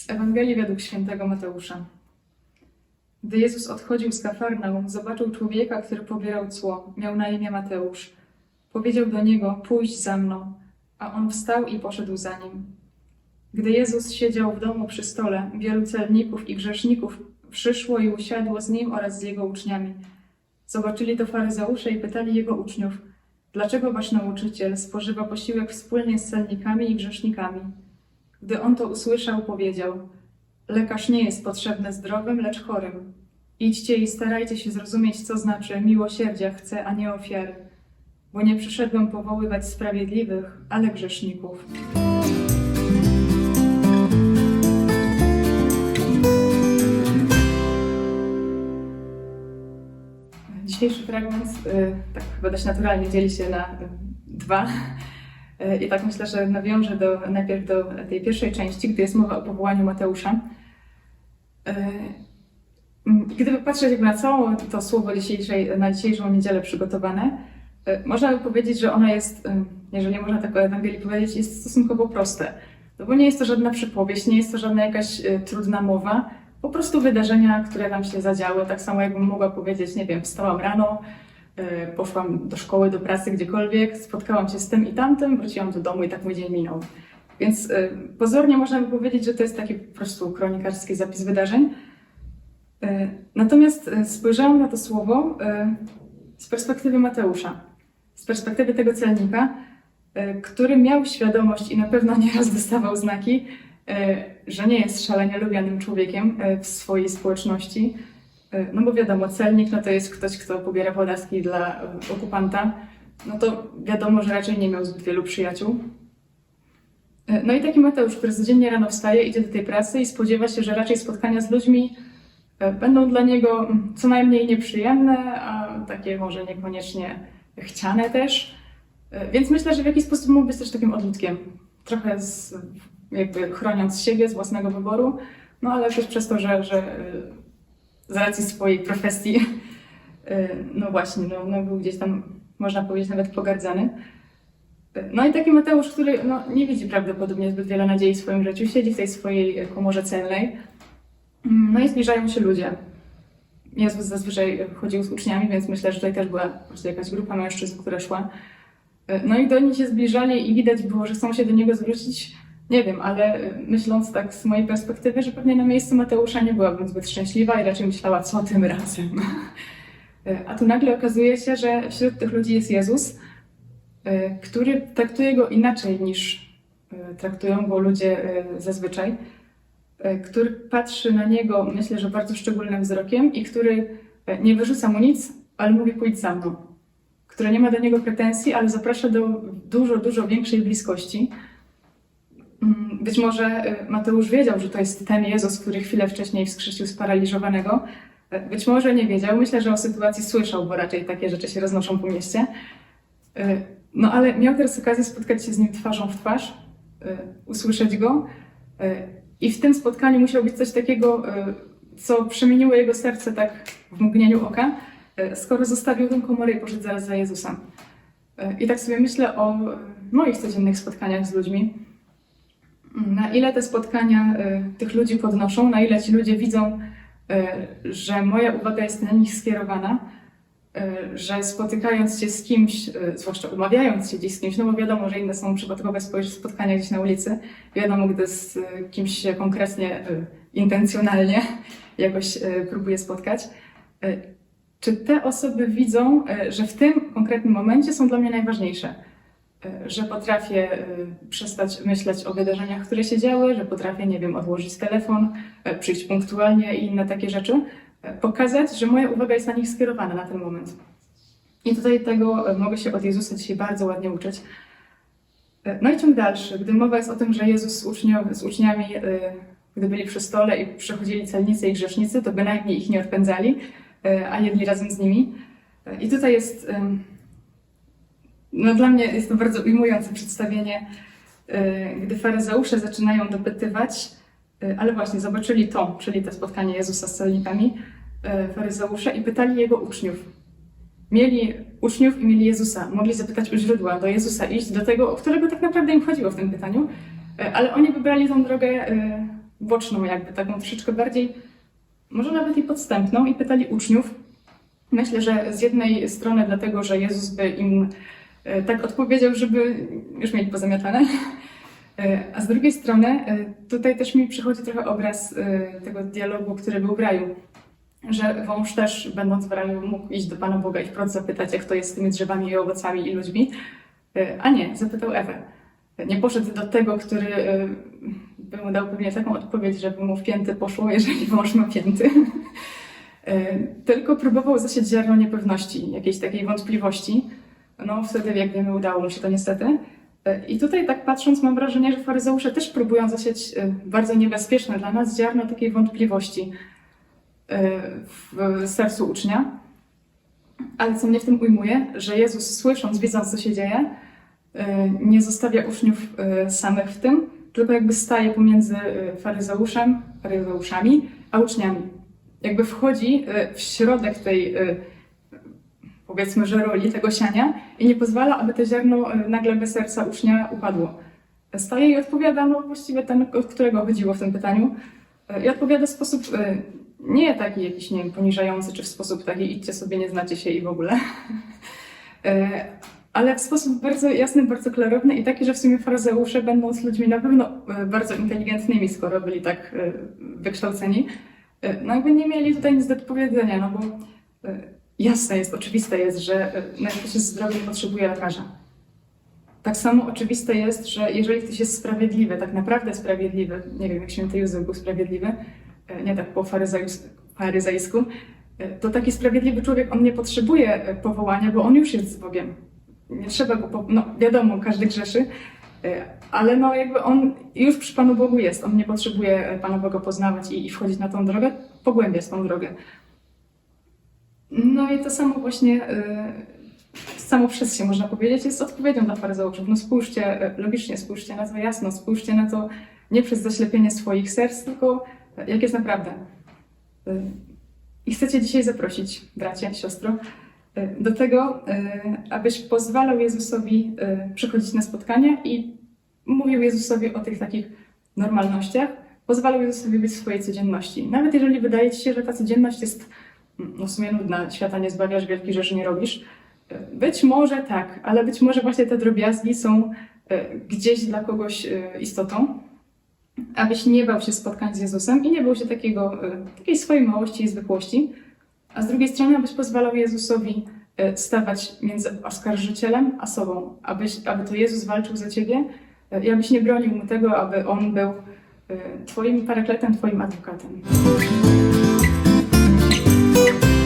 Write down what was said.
Z Ewangelii według świętego Mateusza. Gdy Jezus odchodził z Kafarnaum, zobaczył człowieka, który pobierał cło. Miał na imię Mateusz. Powiedział do niego: Pójdź za mną. A on wstał i poszedł za nim. Gdy Jezus siedział w domu przy stole, wielu celników i grzeszników przyszło i usiadło z nim oraz z jego uczniami. Zobaczyli to faryzeusze i pytali jego uczniów: Dlaczego wasz nauczyciel spożywa posiłek wspólnie z celnikami i grzesznikami? Gdy on to usłyszał, powiedział: Lekarz nie jest potrzebny zdrowym, lecz chorym. Idźcie i starajcie się zrozumieć, co znaczy miłosierdzia chcę, a nie ofiary. Bo nie przyszedłem powoływać sprawiedliwych, ale grzeszników. Dzisiejszy fragment, y, tak chyba dość naturalnie dzieli się na dwa. I tak myślę, że nawiążę do, najpierw do tej pierwszej części, gdy jest mowa o powołaniu Mateusza. Y, mm, Gdyby patrzeć na całe to słowo dzisiejszej, na dzisiejszą niedzielę przygotowane, y, można by powiedzieć, że ono jest, y, jeżeli można tak o Ewangelii powiedzieć, jest stosunkowo proste. No bo nie jest to żadna przypowieść, nie jest to żadna jakaś trudna mowa, po prostu wydarzenia, które nam się zadziały. Tak samo jakbym mogła powiedzieć, nie wiem, wstałam rano, poszłam do szkoły, do pracy, gdziekolwiek, spotkałam się z tym i tamtym, wróciłam do domu i tak mój dzień minął. Więc y, pozornie można by powiedzieć, że to jest taki po prostu kronikarski zapis wydarzeń. Y, Natomiast spojrzałam na to słowo z perspektywy Mateusza, z perspektywy tego celnika, który miał świadomość i na pewno nieraz dostawał znaki, że nie jest szalenie lubianym człowiekiem w swojej społeczności. Y, No bo wiadomo, celnik no to jest ktoś, kto pobiera podatki dla y, okupanta. No to wiadomo, że raczej nie miał zbyt wielu przyjaciół. Y, No i taki Mateusz, który codziennie rano wstaje, idzie do tej pracy i spodziewa się, że raczej spotkania z ludźmi będą dla niego mm, co najmniej nieprzyjemne, a takie może niekoniecznie chciane też. Więc myślę, że w jakiś sposób mógł być też takim odludkiem. Trochę z, jakby chroniąc siebie z własnego wyboru, no ale też przez to, że, że z racji swojej profesji, y, no właśnie, no, no był gdzieś tam, można powiedzieć, nawet pogardzany. Y, No i taki Mateusz, który no, nie widzi prawdopodobnie zbyt wiele nadziei w swoim życiu, siedzi w tej swojej komorze celnej, Mm, no i zbliżają się ludzie. Jezus zazwyczaj chodził z uczniami, więc myślę, że tutaj też była jakaś grupa mężczyzn, która szła. Y, No i do nich się zbliżali i widać było, że chcą się do niego zwrócić. Nie wiem, ale y, myśląc tak z mojej perspektywy, że pewnie na miejscu Mateusza nie byłabym zbyt szczęśliwa i raczej myślała, co tym razem. A tu nagle okazuje się, że wśród tych ludzi jest Jezus, y, który traktuje go inaczej niż y, traktują go ludzie zazwyczaj, który patrzy na niego, myślę, że bardzo szczególnym wzrokiem i który nie wyrzuca mu nic, ale mówi pójdź za mną. Który nie ma do niego pretensji, ale zaprasza do dużo, dużo większej bliskości. Być może y, Mateusz wiedział, że to jest ten Jezus, który chwilę wcześniej wskrzesił sparaliżowanego. Y, Być może nie wiedział. Myślę, że o sytuacji słyszał, bo raczej takie rzeczy się roznoszą po mieście. Y, No ale miał teraz okazję spotkać się z nim twarzą w twarz, usłyszeć go. I w tym spotkaniu musiał być coś takiego, co przemieniło jego serce tak w mgnieniu oka, skoro zostawił tę komorę i poszedł zaraz za Jezusem. I tak sobie myślę o moich codziennych spotkaniach z ludźmi. Na ile te spotkania y, tych ludzi podnoszą, na ile ci ludzie widzą, y, że moja uwaga jest na nich skierowana, y, że spotykając się z kimś, zwłaszcza umawiając się gdzieś z kimś, no bo wiadomo, że inne są przypadkowe spo- spotkania gdzieś na ulicy, wiadomo, gdy z kimś się konkretnie, intencjonalnie jakoś próbuję spotkać. Czy te osoby widzą, że w tym konkretnym momencie są dla mnie najważniejsze? Y, Że potrafię y, przestać myśleć o wydarzeniach, które się działy, że potrafię, nie wiem, odłożyć telefon, y, przyjść punktualnie i inne takie rzeczy, pokazać, że moja uwaga jest na nich skierowana na ten moment. I tutaj tego mogę się od Jezusa dzisiaj bardzo ładnie uczyć. No i ciąg dalszy, gdy mowa jest o tym, że Jezus z, z uczniami, gdy byli przy stole i przychodzili celnicy i grzesznicy, to bynajmniej ich nie odpędzali, a jedli razem z nimi. I tutaj jest, no dla mnie jest to bardzo ujmujące przedstawienie, y, gdy faryzeusze zaczynają dopytywać, y, ale właśnie zobaczyli to, czyli to spotkanie Jezusa z celnikami, y, faryzeusze i pytali jego uczniów. Mieli uczniów i mieli Jezusa. Mogli zapytać u źródła, do Jezusa iść, do tego, o którego tak naprawdę im chodziło w tym pytaniu, ale oni wybrali tą drogę boczną jakby, taką troszeczkę bardziej, może nawet i podstępną i pytali uczniów. Myślę, że z jednej strony dlatego, że Jezus by im tak odpowiedział, żeby już mieli pozamiatane, E, a z drugiej strony e, tutaj też mi przychodzi trochę obraz e, tego dialogu, który był w raju, że wąż też będąc w raju mógł iść do Pana Boga i wprost zapytać, jak to jest z tymi drzewami i owocami i ludźmi, E, a nie, zapytał Ewę. Nie poszedł do tego, który e, by mu dał pewnie taką odpowiedź, żeby mu w pięty poszło, jeżeli wąż ma pięty. E, Tylko próbował zasiać ziarno niepewności, jakiejś takiej wątpliwości. No wtedy, jak wiemy, udało mu się to niestety. E, I tutaj tak patrząc mam wrażenie, że faryzeusze też próbują zasiać e, bardzo niebezpieczne dla nas ziarno takiej wątpliwości e, w sercu ucznia. Ale co mnie w tym ujmuje, że Jezus słysząc, widząc co się dzieje, nie zostawia uczniów samych w tym, tylko jakby staje pomiędzy faryzeuszem, faryzeuszami, a uczniami. Jakby wchodzi w środek tej, powiedzmy, że roli tego siania i nie pozwala, aby to ziarno e, nagle bez serca ucznia upadło. Staje i odpowiada, no właściwie ten, od którego chodziło w tym pytaniu, e, i odpowiada w sposób e, nie taki jakiś, nie wiem, poniżający, czy w sposób taki idźcie sobie, nie znacie się i w ogóle, ale w sposób bardzo jasny, bardzo klarowny i taki, że w sumie faryzeusze, będąc ludźmi na pewno bardzo inteligentnymi, skoro byli tak wykształceni, no jakby nie mieli tutaj nic do powiedzenia, no bo jasne jest, oczywiste jest, że ktoś jest zdrowy, nie potrzebuje lekarza. Tak samo oczywiste jest, że jeżeli ktoś jest sprawiedliwy, tak naprawdę sprawiedliwy, nie wiem, jak święty Józef był sprawiedliwy, e, nie tak po faryzejs- faryzejsku, e, to taki sprawiedliwy człowiek, on nie potrzebuje e, powołania, bo on już jest z Bogiem. Nie trzeba go, po... no wiadomo, każdy grzeszy, ale no jakby on już przy Panu Bogu jest. On nie potrzebuje Pana Boga poznawać i wchodzić na tą drogę, pogłębiać tą drogę. No i to samo właśnie e, samo przez się można powiedzieć jest odpowiedzią dla faryzeuszów. No spójrzcie, e, logicznie spójrzcie na to jasno, spójrzcie na to nie przez zaślepienie swoich serc, tylko e, jak jest naprawdę. I chcę Cię dzisiaj zaprosić, bracie, siostro, do tego, abyś pozwalał Jezusowi przychodzić na spotkania i mówił Jezusowi o tych takich normalnościach, pozwalał Jezusowi być w swojej codzienności. Nawet jeżeli wydaje Ci się, że ta codzienność jest no w sumie nudna, świata nie zbawiasz, wielkich rzeczy nie robisz, być może tak, ale być może właśnie te drobiazgi są e, gdzieś dla kogoś e, istotą, abyś nie bał się spotkań z Jezusem i nie bał się takiego, e, takiej swojej małości i zwykłości, a z drugiej strony, abyś pozwalał Jezusowi stawać między oskarżycielem a sobą, abyś, aby to Jezus walczył za ciebie. I abyś nie bronił mu tego, aby on był twoim parakletem, twoim adwokatem. Música